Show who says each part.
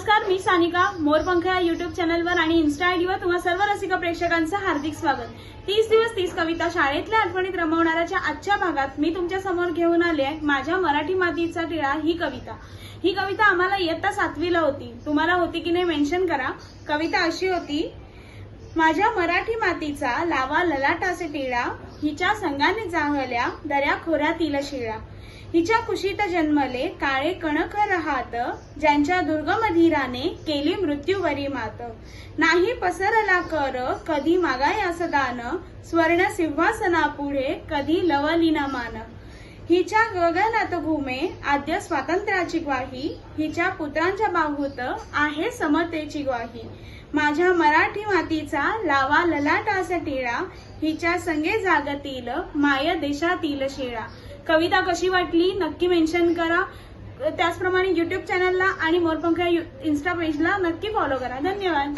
Speaker 1: नमस्कार मी सानिका मोरपंख या युट्यूब चॅनलवर आणि इन्स्टा आयडीवर तुम्हा सर्व रसिक प्रेक्षकांचं हार्दिक स्वागत. तीस दिवस तीस कविता शाळेतल्या आठवणीत रमवणाऱ्याच्या आजच्या भागात मी तुमच्यासमोर घेऊन आले आहे माझ्या मराठी मातीचा टिळा ही कविता. ही कविता आम्हाला इयत्ता सातवीला होती. तुम्हाला होती की नाही मेन्शन करा. कविता अशी होती माझ्या मराठी मातीचा लावा ललाटाचे टिळा हिच्या संघाने जांगल्या दऱ्या खोऱ्यातील शिळा. हिच्या कुशीत जन्मले काळे कणक राहत ज्यांच्या दुर्गम धीराने केली मृत्यूवरी मात. नाही पसरला कर कधी मागायास दान स्वर्ण सिंहासना पुढे कधी लवली न मान. हिच्या गगनात घुमे आद्य स्वातंत्र्याची ग्वाही हिच्या पुत्रांच्या बाहूत आहे समतेची ग्वाही. माझ्या मराठी मातीचा लावा ललाटाचा टिळा हिच्या संगे जागतील माय देशातील शिळा. कविता कशी वाटली नक्की मेन्शन करा. त्याचप्रमाणे युट्यूब चॅनलला आणि मोरपंख या इन्स्टा पेजला नक्की फॉलो करा. धन्यवाद.